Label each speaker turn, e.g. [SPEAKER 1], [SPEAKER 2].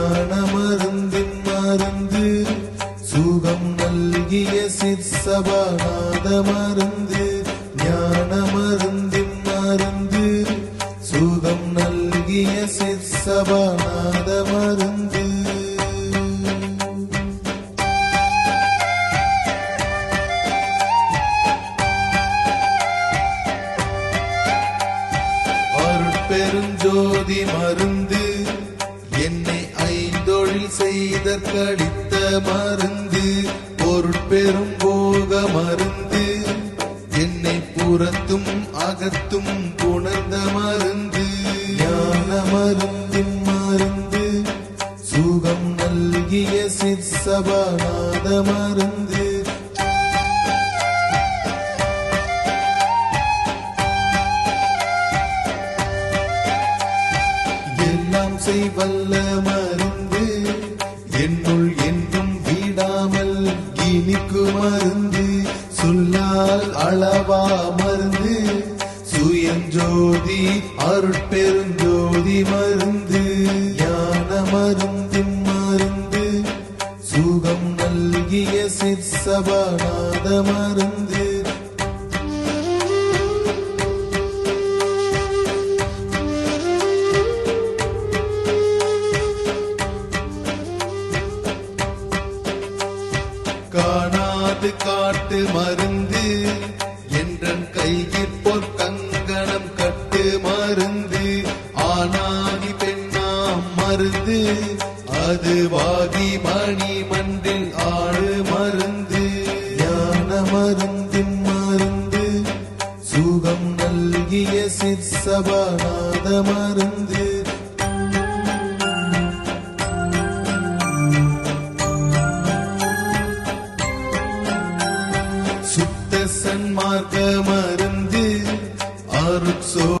[SPEAKER 1] ஞான மருந்தின் மருந்து சுகம் നൽകിയ சிற்சபாநாத மருந்து ஞான மருந்தின் மருந்து சுகம் നൽകിയ சிற்சபாநாத மருந்து பெருஞ்சோதி மருந்து ஐந்தொழில் செய்தற்கடித்த மருந்து பொருட்பெரும் போக மருந்து. என்னை புறத்தும் அகத்தும் புணர்ந்த மருந்து. ஞான மருந்தின் மருந்து சுகம் நல்கிய சிற்சபாநாத மருந்து. செய்வல்ல மருந்து என்னுள் என்றும் விடாமல் இனிக்கு மருந்து சொல்லால் அளவா மருந்து சுயஞ்சோதி அருட்பெருஞ்சோதி மருந்து ஞான மருந்தின் மருந்து சுகம் நல்கிய சிற்சபாநாத மருந்து. காட்டு காட்டு மருந்து. என்றன் கையில் பொற்கங்கணம் கட்டு மருந்து. ஆனாகி பெண்ணாம் மருந்து. அது வாகி மணி மண்டில் ஆடு மருந்து. ஞான மருந்தின் மருந்து. சுகம் நல்கிய சிற்சபாநாத மருந்து. சன்மார்க்க மருந்து அருட்சோ